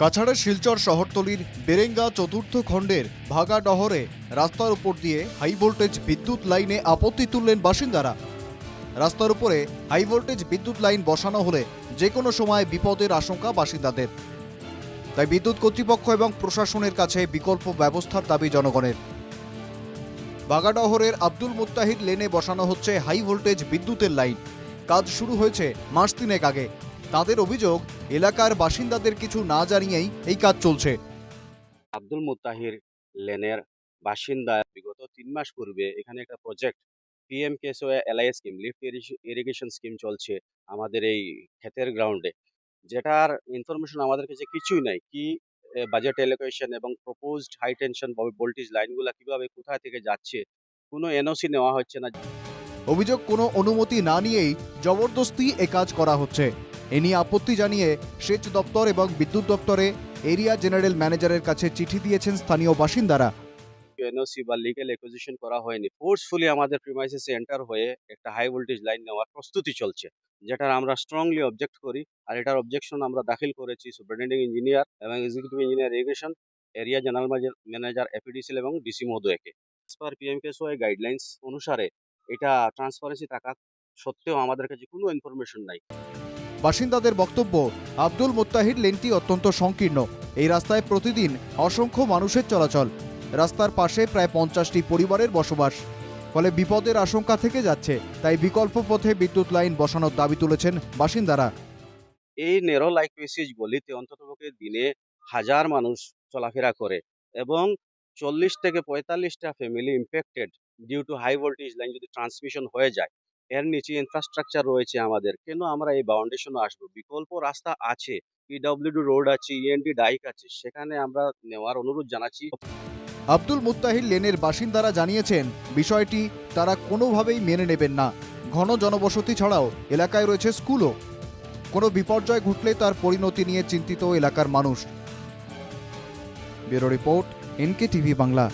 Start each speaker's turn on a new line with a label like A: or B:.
A: কাছাড়ের শিলচর শহরতলির বেরেঙ্গা চতুর্থ খণ্ডের ভাগা ডহরে রাস্তার উপর দিয়ে হাই ভোল্টেজ বিদ্যুৎ লাইনে আপত্তি তুললেন বাসিন্দারা। রাস্তার উপরে হাই ভোল্টেজ বিদ্যুৎ লাইন বসানো হলে যে কোনো সময় বিপদের আশঙ্কা বাসিন্দাদের। তাই বিদ্যুৎ কর্তৃপক্ষ এবং প্রশাসনের কাছে বিকল্প ব্যবস্থার দাবি জনগণের। বাগাডহরের আব্দুল মুত্তাহিদ লেনে বসানো হচ্ছে হাই ভোল্টেজ বিদ্যুতের লাইন। কাজ শুরু হয়েছে মাস তিনেক আগে। তাদের অভিযোগ এলাকার বাসিন্দাদের কিছু না জানিয়েই এই কাজ চলছে।
B: আব্দুল মুত্তাহির লেনের বাসিন্দা বিগত তিন মাস পূর্বে এখানে একটা project PM কেসও LI scheme lift irrigation scheme চলছে আমাদের এই ক্ষেতের গ্রাউন্ডে যেটার ইনফরমেশন আমাদের কাছে কিছুই নাই কি বাজেট এলোকেশন এবং প্রপোজড হাই টেনশন ভোল্টেজ লাইনগুলো কীভাবে কোথায় থেকে যাচ্ছে কোনো এনওসি নেওয়া হচ্ছে না।
A: অভিযোগ কোনো অনুমতি না নিয়েই জবরদস্তি এ কাজ করা হচ্ছে। এ নিয়ে আপত্তি জানিয়ে সেচ দপ্তর এবং বিদ্যুৎ দপ্তরে এরিয়া জেনারেল ম্যানেজারের কাছে চিঠি দিয়েছেন স্থানীয় বাসিন্দারা।
B: এনওসি বা লিগেল অ্যাকুইজিশন করা হয়নি। ফোর্সফুলি আমাদের প্রিমাইসেসে এন্টার হয়ে একটা হাই ভোল্টেজ লাইন নেওয়ার প্রস্তুতি চলছে, যেটার আমরা স্ট্রংলি অবজেক্ট করি আর এটার অবজেকশন আমরা দাখিল করেছি সুপারিনটেন্ডিং ইঞ্জিনিয়ার এবং executive engineer irrigation area general manager APDCL এবং ডিসি মহোদয়কে। পার পিএমকেএসওয়াই গাইডলাইন্স অনুসারে এটা ট্রান্সপারেন্সি থাকা সত্ত্বেও আমাদের কাছে কোনো ইনফরমেশন নাই।
A: বাসিন্দাদের বক্তব্য, আব্দুল মুত্তাহিদ লেনটি অত্যন্ত সংকীর্ণ। এই রাস্তায় প্রতিদিন অসংখ্য মানুষের চলাচল। রাস্তার পাশে প্রায় পঞ্চাশটি পরিবারের বসবাস। ফলে বিপদের আশঙ্কা থেকে যাচ্ছে, তাই বিকল্প পথে বিদ্যুৎ লাইন বসানোর দাবি তুলেছেন বাসিন্দারা।
B: এই নেরো লাইক পেসেজ গলিতে অন্ততপক্ষে দিনে হাজার মানুষ চলাফেরা করে এবং চল্লিশ থেকে পঁয়তাল্লিশটা family impacted due to high voltage line যদি ট্রান্সমিশন হয়ে যায়। এর নিচে ইনফ্রাস্ট্রাকচার রয়েছে আমাদের। কেন আমরা এই বাউন্ডেশনে আসব? বিকল্প রাস্তা আছে। পিডব্লিউডি রোড আছে ইএনডি ডাইক আছে। সেখানে আমরা নেওয়ার অনুরোধ জানাচ্ছি।
A: আব্দুল মুত্তাহিদ লেনের বাসিন্দারা জানিয়েছেন, বিষয়টি তারা কোনোভাবেই মেনে নেবেন না। ঘন জনবসতি ছাড়াও এলাকায় রয়েছে স্কুলও। কোনো বিপর্যয় ঘটলে তার পরিণতি নিয়ে চিন্তিত এলাকার মানুষ। Bureau report NK TV Bangla.